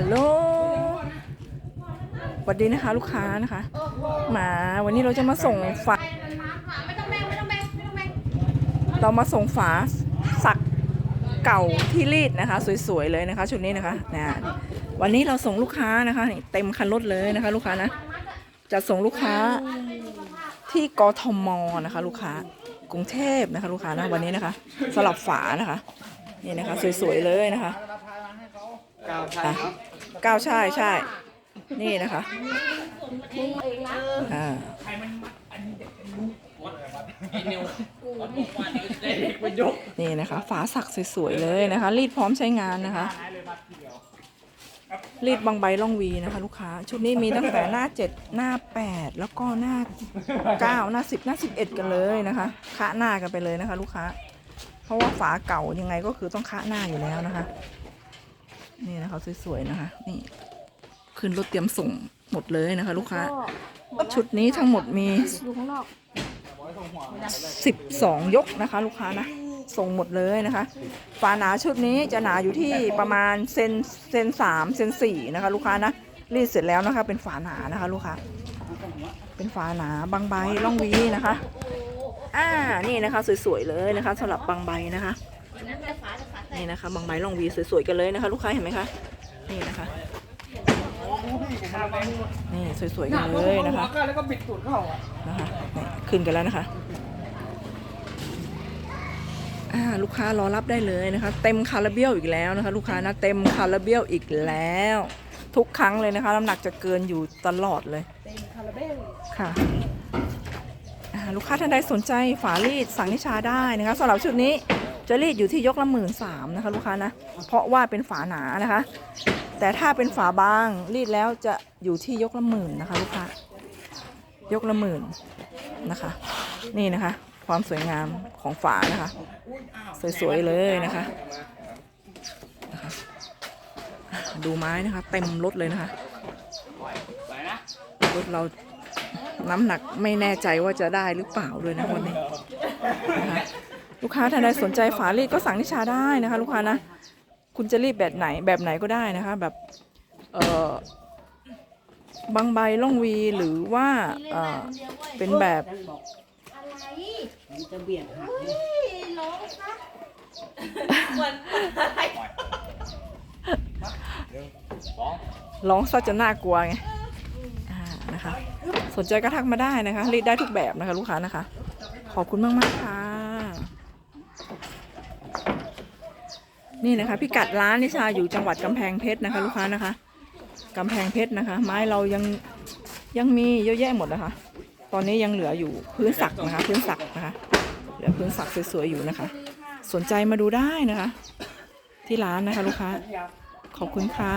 ฮัลโหลสวัสดีนะคะ ลูกค้านะคะมาวันนี้เราจะมาส่งฝาเรามาส่งฝาสักเก่าที่รีดนะคะ สวยๆเลยนะคะ ชุดนี้นะคะนะวันนี้เราส่งลูกค้านะคะนี่เต็มคันรถเลยนะคะ ลูกค้านะจะส่งลูกค้าที่กทมนะคะ ลูกค้ากรุงเทพนะคะ ลูกค้านะวันนี้นะคะสลับฝานะคะนี่นะคะ สวยๆเลยนะคะ กาวไทยครับก้าวใช่ใช่ นี่นะคะอ่านี่นะคะ ฝาสักสวยๆเลยนะคะ รีดพร้อมใช้งานนะคะรีดบางใบล่องวีนะคะ ลูกค้า ชุดนี้มีตั้งแต่หน้า 7 หน้า 8 แล้วก็หน้า 9 หน้า 10 หน้า 11 กันเลยนะคะคะหน้ากันไปเลยนะคะ ลูกค้า เพราะว่าฝาเก่ายังไงก็คือต้องคะหน้าอยู่แล้วนะคะ นี่นะคะสวยๆนะคะ นี่ขึ้นรถเตรียมส่งหมดเลยนะคะ ลูกค้า ชุดนี้ทั้งหมดมีดูข้างนอก12ยกนะคะ ลูกค้านะส่งหมดเลยนะคะฝาหนาชุดนี้จะหนาอยู่ที่ประมาณเซนเซนสามเซนสี่นะคะ ลูกค้านะรีดเสร็จแล้วนะคะ เป็นฝาหนานะคะ ลูกค้าเป็นฝาหนาบางใบล่องวีนะคะ อ่านี่นะคะ สวยๆเลยนะคะสำหรับบางใบนะคะ นี่นะคะบางใบล่องวีสวยๆกันเลยนะคะ ลูกค้าเห็นไหมคะ นี่นะคะ นี่สวยๆกันเลยนะคะแล้วก็บิดตูดเข้าอะนะคะขึ้นกันแล้วนะคะลูกค้ารอรับได้เลยนะคะ เต็มคาราเบียลอีกแล้วนะคะ ลูกค้านะเต็มคาราเบียลอีกแล้ว ทุกครั้งเลยนะคะน้ำหนักจะเกินอยู่ตลอดเลยเต็มค่ะอ่าลูกค้าท่านใดสนใจฝารีดสั่งนิชาได้นะคะสำหรับชุดนี้ จะรีดอยู่ที่ยกละหมื่นสามนะคะ ลูกค้านะ เพราะว่าเป็นฝาหนานะคะ แต่ถ้าเป็นฝาบางรีดแล้วจะอยู่ที่ยกละหมื่นนะคะ ลูกค้ายกละหมื่นนะคะ นี่นะคะ ความสวยงามของฝานะคะ สวยๆเลยนะคะนะคะดูไม้นะคะเต็มรถเลยนะคะรถเราน้ำหนักไม่แน่ใจว่าจะได้หรือเปล่าด้วยนะวันนี้นะคะ ลูกค้าท่านใดสนใจฝารีดก็สั่งนิชาได้นะคะ ลูกค้านะ คุณจะรีดแบบไหนแบบไหนก็ได้นะคะ แบบเออบางใบล่องวีหรือว่าเอ่อเป็นแบบอะไรมันจะเบียดหักเฮ้ยร้องซะร้องซะจะน่ากลัวไงอ่านะคะ สนใจก็ทักมาได้นะคะรีดได้ทุกแบบนะคะ ลูกค้านะคะ ขอบคุณมากมากๆค่ะ นี่นะคะพิกัดร้านนิชาอยู่จังหวัดกำแพงเพชรนะคะ ลูกค้านะคะกำแพงเพชรนะคะ ไม้เรายังยังมีเยอะแยะหมดนะคะ ตอนนี้ยังเหลืออยู่พื้นสักนะคะ พื้นสักนะคะ เหลือพื้นสักสวยๆอยู่นะคะ สนใจมาดูได้นะคะ ที่ร้านนะคะ ลูกค้าขอบคุณค่ะ